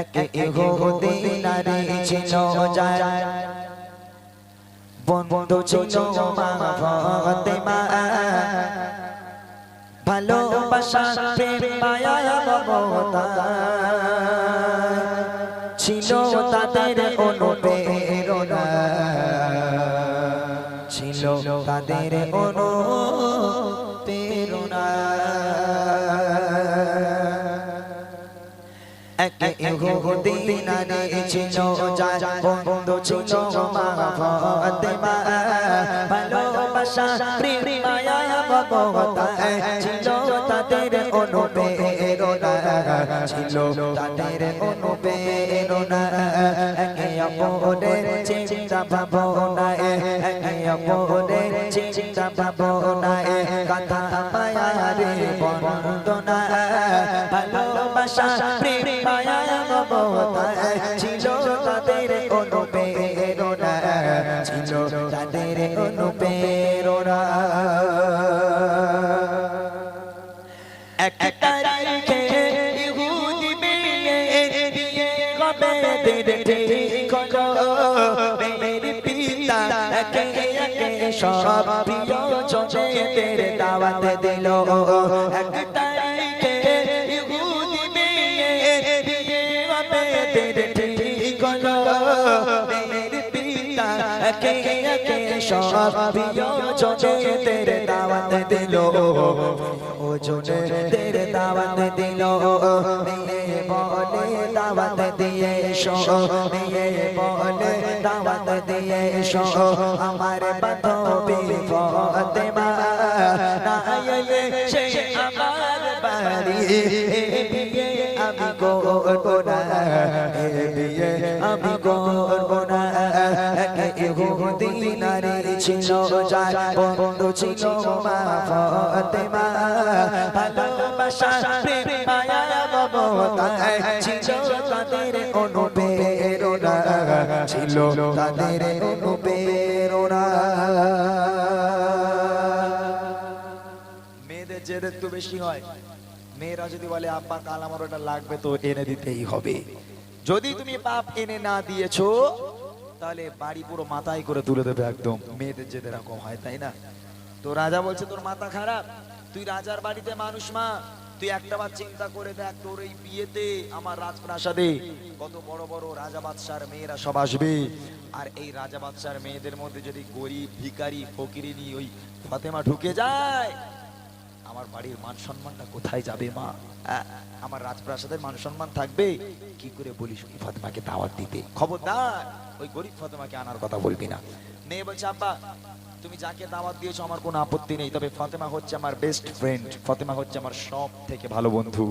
এক ইহুদিনারি ছিল যায়। বন্ধু ছিল মা ফাতেমা ভালোবাসা প্রেম মায়া মমতা। ছিল তাদের অনুপ্রেরণা। ছিল তাদের অনুপ্রেরণা ইহুদিনারি ছিল বন্ধু ছিল মা ফাতেমা ভালোবাসা, প্রেম, মায়া মমতা ছিল তাদের অনুপ্রেরণা ছিল তাদের অনুপ্রেরণা একে অপরের চিন্তা ভাবনায় একে অপরের চিন্তা ভাবনায় কথা, মায়া, রে বন্দনা ভালোবাসা একে একে সব প্রিয় জনেদের দাওয়াত দিল। ও জনেদের দাওয়াত দিল। মেয়ে বলে দাওয়াত দিয়ে এসো। মেয়ে বলে দাওয়াত দিয়ে এসো। আমার বান্ধবী ফতেমা না এলে সে আমার বাড়ি। আমি করব না। এ বিয়ে আমি করব ছিল যার বন্ধু ছিল ছিল তাদের মেয়েদের জেদ একটু বেশি হয়। মেয়েরা যদি বলে, আব্বা, কাল আমার ওটা লাগবে তো এনে দিতেই হবে। যদি তুমি পাপ এনে না দিয়েছ তাহলে বাড়ি পুরো মাথায় করে তুলে দেবে একদম। মেয়েদের হয়, তাই না? তো রাজা বলছে, তোর মাথা খারাপ। তুই রাজার বাড়িতে মানুষ মা। তুই একটা বার চিন্তা করে দেখ তোর এই বিয়েতে আমার রাজপ্রাসাদে কত বড় বড় রাজা বাদশার মেয়েরা সব আসবে। আর এই রাজা বাদশার মেয়েদের মধ্যে যদি গরিব, ভিখারি ফকিরিনি ওই ফাতেমা ঢুকে যায়, আমার বাড়ির মান সম্মানটা কোথায় যাবে মা? আমার রাজপ্রাসাদের মান সম্মান থাকবে। কি করে বলিস ওই ফাতেমাকে দাওয়াত দিতে? খবরদার, ওই গরিব ফাতেমাকে আনার কথা বলবি না। মেয়ে বলছে, আব্বা, তুমি যাকে দাওয়াত দিয়েছ, আমার কোনো আপত্তি নেই। তবে ফাতেমা হচ্ছে আমার বেস্ট ফ্রেন্ড ফাতেমা হচ্ছে আমার সব থেকে ভালো বন্ধু।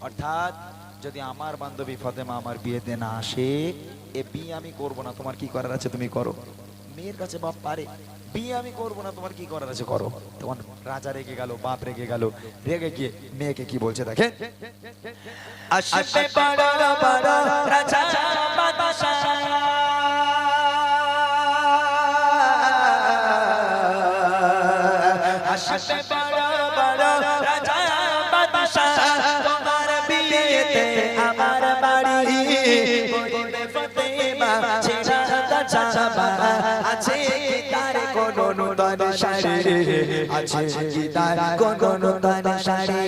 অর্থাৎ, যদি আমার বান্ধবী ফাতেমা আমার বিয়েতে না আসে, এ বিয়ে আমি করব না। তোমার কি করার আছে তুমি করো। মেয়ের কাছে বাপ পারে। বিয়ে আমি করব না, তোমার কি করার আছে করো। তখন রাজা রেগে গেল, বাপ রেগে গেল, রেগে গিয়ে মেয়েকে কি বলছে দেখে? আসবে শাড়ি। আছে তার কোনো নূতন শাড়ি।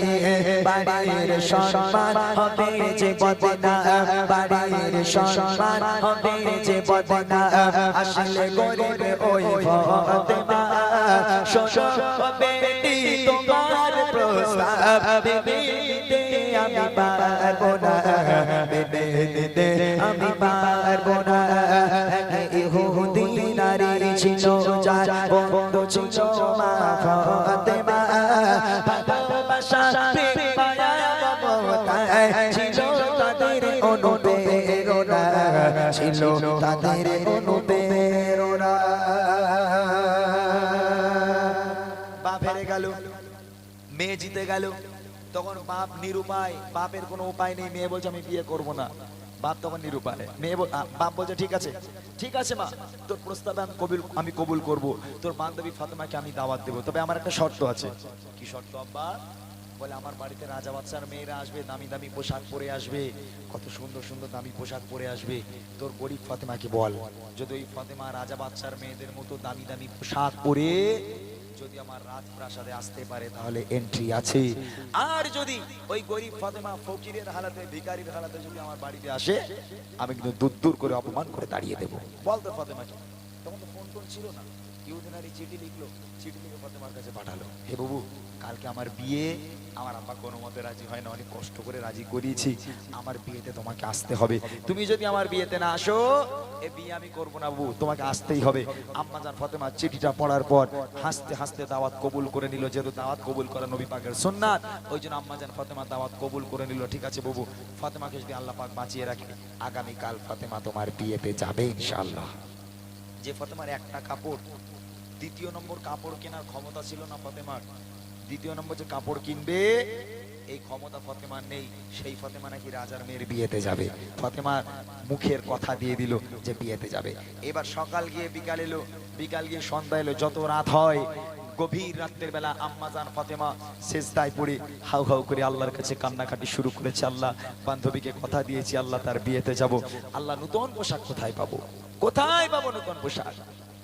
বাড়ির সম্মান হবে যে বদনা বাড়ির সম্মান হবে যে বদনা আসলে গরিব ওই ফতেমা শোনো, বেটি, তোমার প্রস্তাব। বেবিতে আমি পারব না। বেবিতে আমি পারব না। মেয়ে জিতে গেল। তখন বাপ নিরুপায়, বাপের কোনো উপায় নেই, মেয়ে বলছে, আমি বিয়ে করব না। বাপ তখন নিরুপায়, মেয়ে বাপ বলছে, ঠিক আছে। ঠিক আছে, মা। তোর প্রস্তাবে আমি কবুল আমি কবুল করব। তোর বান্ধবী ফাতেমাকে আমি দাওয়াত দেবো। তবে আমার একটা শর্ত আছে। কি শর্ত, আব্বা? বলে, আমার বাড়িতে রাজা বাচ্চার মেয়েরা আসবে, দামি দামি পোশাক পরে আসবে। কত সুন্দর সুন্দর, দামি পোশাক পরে আসবে। তোর গরিব ফাতেমাকে বল। যদি ওই ফাতেমা রাজা বাচ্চার মেয়েদের মতো দামি দামি পোশাক পরে যদি আমার রাজপ্রাসাদে আসতে পারে তাহলে এন্ট্রি আছে। আর যদি ওই গরিব ফাতেমা ফকিরের হালাতে ভিকারির হালাতে যদি আমার বাড়িতে আসে আমি কিন্তু দূর দূর করে অপমান করে দাঁড়িয়ে দেবো। বলতো ফাতেমাকে তখন তো ফোন টোন ছিল না। ইউদিনারি চিঠি লিখলো, চিঠি লিখে কাছে পাঠালো। হে বাবু, কালকে আমার বিয়ে, আমার আব্বা কোনো মতে রাজি হয় না, অনেক কষ্ট করে রাজি করিয়েছি। আমার বিয়েতে তোমাকে আসতে হবে। তুমি যদি আমার বিয়েতে না আসো, এ বিয়ে আমি করব না বাবু, তোমাকে আসতেই হবে। আম্মা ফাতেমা চিঠিটা পড়ার পর হাসতে হাসতে দাওয়াত কবুল করে নিল, যেহেতু দাওয়াত কবুল করা নবী পাকের সুন্নাত, ওই জন্য আম্মা জান ফাতেমা দাওয়াত কবুল করে নিল। ঠিক আছে বাবু, ফতেমাকে যদি আল্লাহ পাক বাঁচিয়ে রাখে, আগামীকাল ফাতেমা তোমার বিয়েতে যাবে ইনশাআল্লাহ। যে ফতেমার একটা কাপড়, দ্বিতীয় নম্বর কাপড় কেনার ক্ষমতা ছিল না ফতেমার। দ্বিতীয় নম্বর যে কাপড় কিনবে, এই ক্ষমতা ফতেমার নেই। সেই ফতেমা নাকি রাজার মেয়ের বিয়েতে যাবে। ফতেমার মুখের কথা দিয়ে দিল যে বিয়েতে যাবে। এবার সকাল গিয়ে বিকাল এলো, বিকাল গিয়ে সন্ধ্যা এলো, যত রাত হয় গভীর রাত্রের বেলা আম্মাজান ফাতেমা সেজদায় পড়ে হাউ হাউ করে আল্লাহর কাছে কান্নাকাটি শুরু করেছে, আল্লাহ বান্ধবীকে কথা দিয়েছি, আল্লাহ তার বিয়েতে যাব। আল্লাহ নতুন পোশাক কোথায় পাবো? কোথায় পাবো নতুন পোশাক?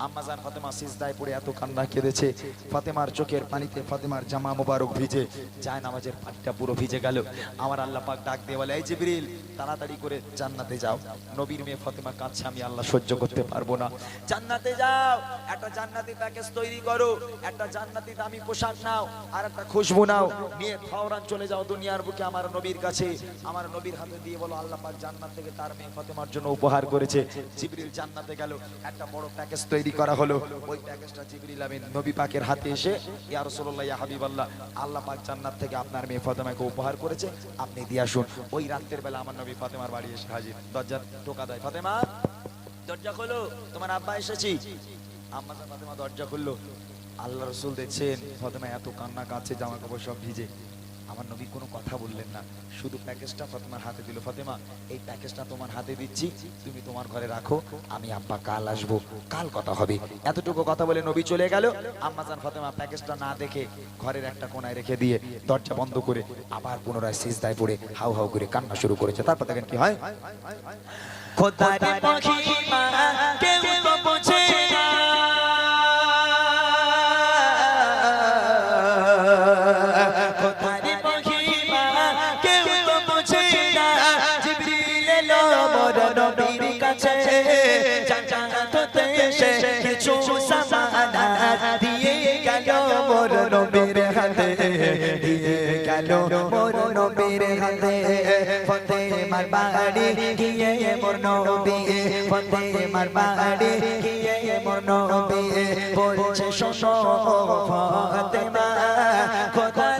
আম্মাজান ফাতেমা সিজদায় পড়ে এত কান্না কেঁদেছে। ফাতেমার চোখের পানিতে ফাতেমার জামা মোবারক ভিজে যায় নামাজের পানিটা পুরো ভিজে গেল। আমার আল্লাহ পাক ডাক দিয়ে বলে, এই জিবরিল, তাড়াতাড়ি করে জান্নাতে যাও। নবীর মেয়ে ফাতেমা কাঁদছে, আমি আল্লাহ সহ্য করতে পারব না। জান্নাতে যাও, একটা জান্নাতি প্যাকেজ তৈরি করো। একটা জান্নাতি দামি পোশাক নাও, আর একটা খুশবু নাও। নিয়ে ফাওরান চলে যাও দুনিয়ার বুকে আমার নবীর কাছে। আমার নবীর হাতে দিয়ে বলো, আল্লাহ পাক জান্নাত থেকে তার মেয়ে ফাতেমার জন্য উপহার করেছে। জিবরিল জান্নাতে গেল, একটা বড় প্যাকেজ তৈরি করা হলো। ওই প্যাকেজটা জিবরিল আমিন নবী পাকের হাতে এসে, ইয়া রাসূলুল্লাহ, ইয়া হাবিবাল্লাহ, আল্লাহ পাক জান্নাত থেকে আপনার মেয়ে ফাতেমাকে উপহার করেছে, আপনি দিয়ে আসুন। ওই রাতের বেলা আমার নবী ফাতেমার বাড়ি এসে হাজির। দরজা টোকা দেয়, ফাতেমা, দরজা খোলো, তোমার আব্বা এসেছি। আম্মা ফাতেমা, দরজা খুললো। আল্লাহ রসুল দেখছেন, ফাতেমা এত কান্না কাছে জামা কাপড় সব ভিজে। আমার নবী কোনো কথা বললেন না। শুধু প্যাকেজটা ফাতেমার হাতে দিল। ফাতেমা, এই প্যাকেজটা তোমার হাতে দিচ্ছি, তুমি তোমার ঘরে রাখো, আমি আব্বা কাল আসব। কাল কথা হবে। এতটুকু কথা বলে নবী চলে গেল। আম্মা জান ফাতেমা প্যাকেজটা না দেখে ঘরের একটা কোনায় রেখে দিয়ে দরজা বন্ধ করে আবার পুনরায় সিজদায় পড়ে হাউ হাউ করে কান্না শুরু করেছে। তারপর দেখেন কি হয়? খোদার পাখি মা, কেউ তো বোঝে না। সামানা দিয়ে গেল মোর নবীর হাতে। দিয়ে গেল মোর নবীর হাতে। ফতে মার বাড়ি গিয়ে মোর নবী। ফতে মার বাড়ি গিয়ে মোর নবী। বলছে, শোনো ফতে মা উপহার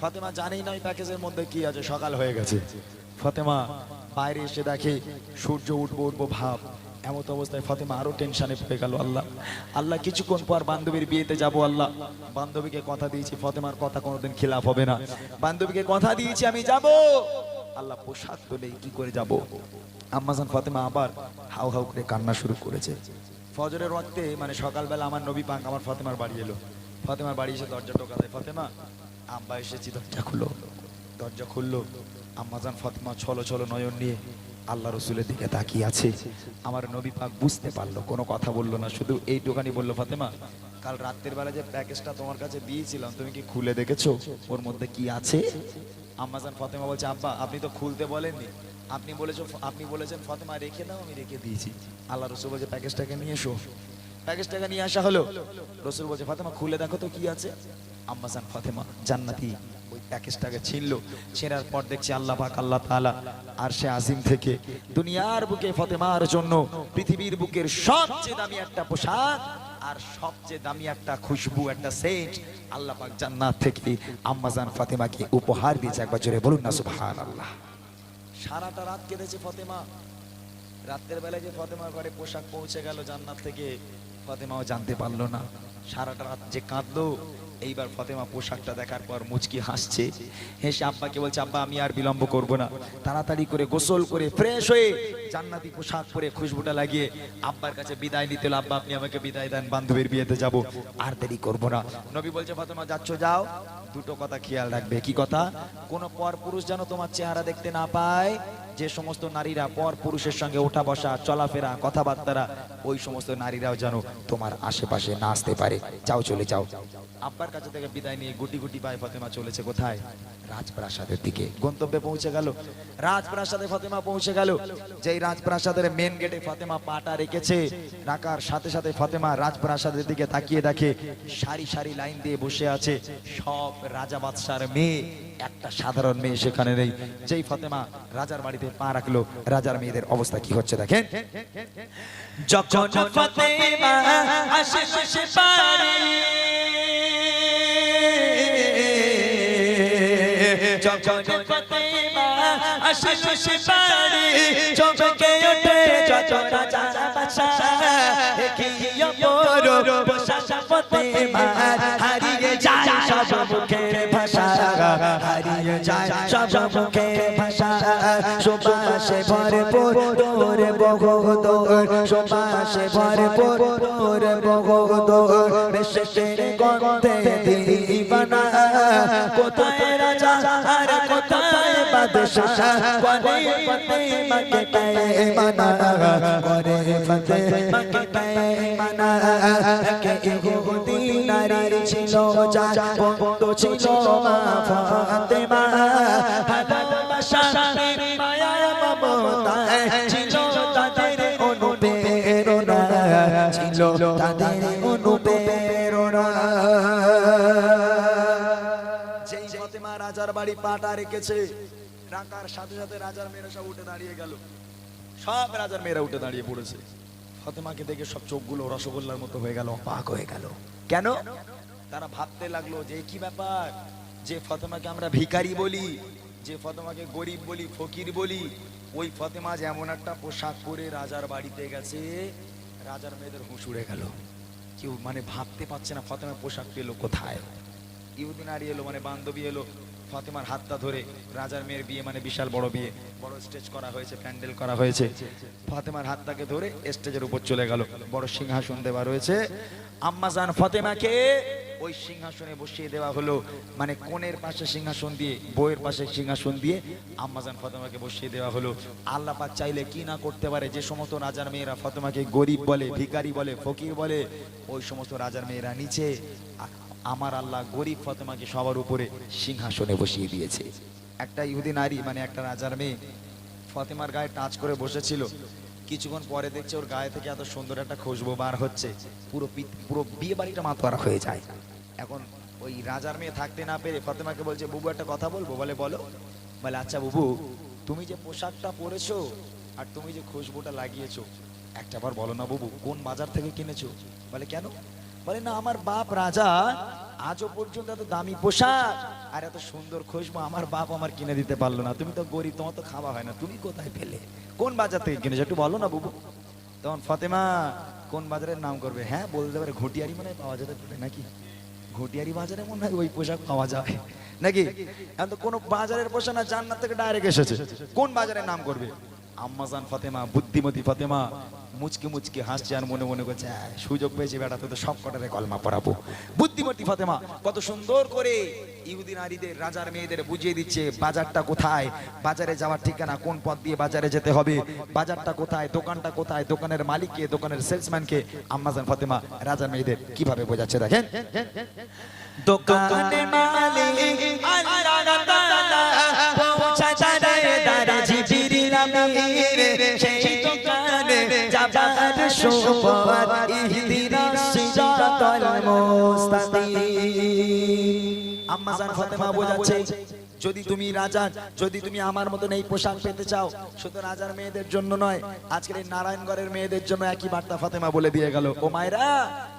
ফাতেমা জানেই না ওই প্যাকেজের মধ্যে কি আছে, সকাল হয়ে গেছে। ফাতেমা বাইরে এসে দেখে সূর্য উঠবো উঠবো ভাব। এমত অবস্থায় ফাতেমা আরও টেনশনে পড়ে গেল, আল্লাহ। আল্লাহ কিছুক্ষণ পর বান্ধবীর বিয়েতে যাব, আল্লাহ। বান্ধবীকে কথা দিয়েছি, ফাতেমার কথা কোনোদিন খিলাফ হবে না। বান্ধবীকে কথা দিয়েছি, আমি যাব। আল্লাহ পোশাক তোলে কি করে যাব? আম্মাজান ফাতেমা আবার হাউ হাউ করে কান্না শুরু করেছে। ফজরের ওয়াক্তে মানে সকালবেলা আমার নবী পাক আমার ফাতেমার বাড়ি এলো। ফাতেমার বাড়ি এসে দরজা টোকা দেয় ফাতেমা আব্বা এসেছি দরজা খুললো। দরজা খুললো। আম্মাজান ফাতেমা ছলো ছলো নয়ন নিয়ে আল্লাহ রসুলের দিকে তাকিয়ে আছে। আমার নবী পাক বুঝতে পারল, কোনো কথা বলল না, শুধু এই দোকানি বলল, ফাতেমা, কাল রাত্রের বেলা যে প্যাকেজটা তোমার কাছে দিয়েছিলাম, তুমি কি খুলে দেখেছ? ওর মধ্যে কি আছে? আম্মাজান ফাতেমা বলছে, আব্বা, আপনি তো খুলতে বলেননি। আপনি বলেছ, আপনি বলেছেন, ফাতেমা, রেখে দাও, আমি রেখে দিয়েছি। আল্লাহ রসুল বলছে, প্যাকেজটাকে নিয়ে এসো। প্যাকেজটাকে নিয়ে আসা হলো। রসুল বলছে, ফাতেমা, খুলে দেখো তো কি আছে? আম্মাজান ফাতেমা জান্নাতি ওই প্যাকেজটাকে ছিনলো ছেঁড়ার পর দেখছি আল্লাহ পাক, আল্লাহ তাআলা আর সে আজিম থেকে দুনিয়ার বুকে ফতেমার জন্য পৃথিবীর বুকের সবচেয়ে দামি একটা পোশাক আর সবচেয়ে দামি একটা খুশবু, একটা সেন্ট আল্লাহ পাক জান্নাত থেকে আম্মাজান ফাতেমাকে উপহার দিয়েছে। একবার জোরে বলুন না, সুবহানাল্লাহ। সারাটা রাত কেঁদেছে ফতেমা। রাতের বেলায় যে ফতেমার ঘরে পোশাক পৌঁছে গেল জান্নাত থেকে, ফতেমাও জানতে পারল না। সারাটা রাত যে কাঁদলো এইবার ফতেমা পোশাকটা দেখার পর মুচকি হাসছে। হেসে আব্বাকে বলছে, আব্বা, আমি আর বিলম্ব করব না। তাড়াতাড়ি করে গোসল করে ফ্রেশ হয়ে জান্নাতি পোশাক পরে খুশবুটা লাগিয়ে আব্বার কাছে বিদায় নিতে আব্বা, আপনি আমাকে বিদায় দেন, বান্ধবীর বিয়েতে যাব। আর দেরি করব না। নবী বলছে, ফতেমা, যাচ্ছ, যাও। দুটো কথা খেয়াল রাখবে। কি কথা? কোন পর পুরুষ যেন তোমার চেহারা দেখতে না পায় যে সমস্ত নারীরা পর পুরুষের সঙ্গে ওঠা বসা, চলাফেরা, কথাবার্তারা, ওই সমস্ত নারীরাও যেন তোমার আশেপাশে না আসতে পারে। যাও, চলে যাও। আব্বার কাছে থেকে বিদায় নিয়ে গুটি গুটি পায়ে ফতেমা চলেছে কোথায়? রাজপ্রাসাদের দিকে। গন্তব্যে পৌঁছে গেল। রাজপ্রাসাদে ফতেমা পৌঁছে গেল। যেই রাজপ্রাসাদের মেন গেটে ফতেমা পাটা রেখেছে, রাখার সাথে সাথে ফতেমা রাজপ্রাসাদের দিকে তাকিয়ে দেখে, সারি সারি লাইন দিয়ে বসে আছে সব রাজা বাদশার মেয়ে। একটা সাধারণ মেয়ে সেখানে নেই। যেই ফতেমা রাজার বাড়িতে পা রাখল, রাজার মেয়েদের অবস্থা কি হচ্ছে দেখেন? যখন ফতেমা আসে পারে যখন ফতেমা আসে বসে পারে চমকে ওঠে যত রাজা বাদশা কি অপর বসা ফতেমা হারিয়ে যায় সব মুখের ভাষা। হারিয়ে যায় সব মুখের ভাষা। সুবাসে ভরপুর তোর বগদোর সুবাসে ভরপুর তোর বগদোর বেশের গন্ধে দিবানা কোথায় রাজা আর কোথায় বাদশাহ করে ফতেমাকে কায়ে মানা। করে ফতেমাকে কায়ে মানা। কে ইহুদি নারী ছিল যা বন্ধ ছিল মা ফাতেমা। বাড়ি পাটা রেখেছে। রাখার সাথে সাথে রাজার মেয়েরা সব উঠে দাঁড়িয়ে গেল। সব রাজার মেয়েরা উঠে দাঁড়িয়ে পড়েছে। ফতেমাকে দেখে সব চোখগুলো রসগোল্লার মতো হয়ে গেল, অবাক হয়ে গেল। কেন? তারা ভাবতে লাগল যে কি ব্যাপার? যে ফতেমাকে আমরা ভিখারি বলি, যে ফতেমাকে গরিব বলি, ফকির বলি, ওই ফতেমা যেমন একটা পোশাক পরে রাজার বাড়িতে গেছে, রাজার মেয়েদের হুঁশ গেল। কেউ মানে ভাবতে পারছে না ফতেমা পোশাক পেল কোথায়। ইহুদি নারী এলো মানে বান্ধবী এলো। ফাতেমার হাতটা ধরে রাজার মেয়ের বিয়ে মানে বিশাল বড় বিয়ে। বড় স্টেজ করা হয়েছে, প্যান্ডেল করা হয়েছে। ফাতেমার হাতটাকে ধরে স্টেজের উপর চলে গেল। বড় সিংহাসন দেওয়া রয়েছে। আম্মাজান ফাতেমাকে ওই সিংহাসনে বসিয়ে দেওয়া হলো। মানে কোণের পাশে সিংহাসন দিয়ে, বইয়ের পাশে সিংহাসন দিয়ে আম্মাজান ফাতেমাকে বসিয়ে দেওয়া হলো। আল্লাহ পাক চাইলে কি না করতে পারে? যে সমস্ত রাজার মেয়েরা ফাতেমাকে গরিব বলে, ভিখারি বলে, ফকির বলে, ওই সমস্ত রাজার মেয়েরা নিচে আমার আল্লাহ গরিব ফতেমাকে সবার উপরে সিংহাসনে বসিয়ে দিয়েছে। একটা ইহুদি নারী মানে একটা রাজার মেয়ে, ফতেমার গায়ে টাচ করে বসেছিল। কিছুক্ষণ পরে দেখছে ওর গায়ে থেকে এত সুন্দর একটা খুশবু বার হচ্ছে। পুরো পুরো বিয়ে বাড়িটা মাতোয়ারা হয়ে যায়। এখন ওই রাজার মেয়ে থাকতে না পেরে ফতেমাকে বলছে, বুবু, একটা কথা বলব? বলে, বলো। বলে আচ্ছা বুবু, তুমি যে পোশাকটা পরেছো আর তুমি যে খুশবুটা লাগিয়েছো, একটা বার বলো না বুবু, কোন বাজার থেকে কিনেছো? বলে, কেন? বলে, না, আমার বাপ রাজা। আজও পর্যন্ত এত দামি পোশাক আর এত সুন্দর খুশবু আমার বাপ আমার কিনে দিতে পারল না। তুমি তো গরিব, তোমার তো খাওয়া হয় না। তুমি কোথায় পেলে? কোন বাজার থেকে কিনেছো? একটু বলো না, বুবু। তখন ফতেমা কোন বাজারের নাম করবে? হ্যাঁ বলতে পারে ঘটিয়ারি মনে পাওয়া যেতে পারে, নাকি? ঘটিয়ারি বাজারে মনে হয় ওই পোশাক পাওয়া যায়, নাকি? এখন তো কোনো বাজারের পোশাক না, জান্নাত থেকে ডাইরেক্ট এসেছে। কোন বাজারের নাম করবে? আম্মাজান ফাতেমা, বুদ্ধিমতী ফাতেমা মুচকি মুচকি হাসছে আর মনে মনে করছে "আহ, সুযোগ পেয়েছে বেটা তো সব কটারে কলমা পড়াবো বুদ্ধিমতী ফাতেমা কত সুন্দর করে ইহুদি নারীদের রাজার মেয়েদের বুঝিয়ে দিচ্ছে বাজারটা কোথায়? বাজারে যাওয়ার ঠিকানা কোন পথ দিয়ে বাজারে যেতে হবে? বাজারটা কোথায়? দোকানটা কোথায়? দোকানের মালিককে দোকানের সেলসম্যানকে আম্মাজান ফাতেমা রাজার মেয়েদের কীভাবে বোঝাচ্ছে দেখেন? দোকানে মালিক আল্লাহ সুপার ইহদিনা সিরাতাল মুস্তাকিম। আম্মাজান ফাতেমা বোঝাচ্ছে যদি তুমি রাজা, যদি তুমি আমার মতন এই পোশাক পেতে চাও, শুধু রাজার মেয়েদের জন্য নয়, আজকের এই নারায়ণগড়ের মেয়েদের জন্য একই বার্তা ফাতেমা বলে দিয়ে গেল। ও মায়েরা,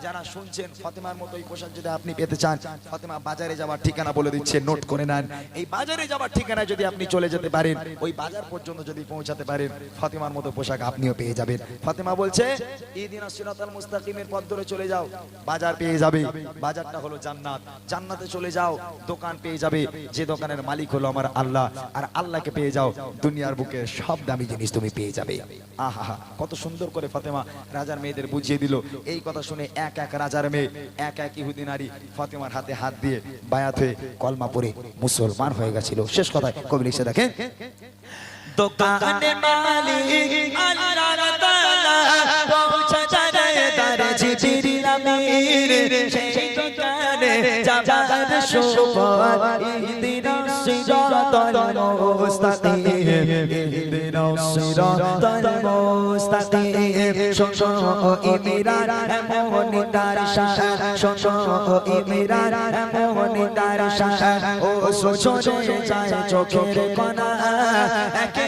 যারা শুনছেন, ফাতেমার মতো এই পোশাক যদি আপনি পেতে চান, ফাতেমা বাজারে যাওয়ার ঠিকানা বলে দিচ্ছে, নোট করে নেন। এই বাজারে যাওয়ার ঠিকানা যদি আপনি চলে যেতে পারেন, ওই বাজার পর্যন্ত যদি পৌঁছাতে পারেন, ফাতেমার মতো পোশাক আপনিও পেয়ে যাবেন। ফাতেমা বলছে ইদিন সিরাতাল মুস্তাকিমের পথ ধরে চলে যাও, বাজার পেয়ে যাবে। বাজারটা হলো জান্নাত। জান্নাতে চলে যাও, দোকান পেয়ে যাবে। যে দোকানের মালিক হলো আমার আল্লাহ। আর আল্লাহকে পেয়ে যাও, দুনিয়ার বুকে সব দামি জিনিস তুমি পেয়ে যাবে। আহা, কত সুন্দর করে ফাতেমা রাজার মেয়েদের বুঝিয়ে দিল। এই কথা শুনে এক এক রাজার মেয়ে, এক এক ইহুদি নারী ফাতেমার হাতে হাত দিয়ে বায়াত হয়ে কলমা পড়ে মুসলমান হয়ে গেছিল। শেষ কথায় কবি লিখছে, দেখেন, দোকানে মালিক যাবার সুপর ইহদিনা সিরাতাল মুস্তাকিম ইহদিনা সিরাতাল মুস্তাকিম। শোনো ইমরান এমন তার শাহ। শোনো ইমরান এমন তার শাহ। ও সোচরে যায় চোখের একে একে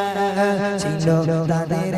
অনুপ্রেরণা ছিল তাদের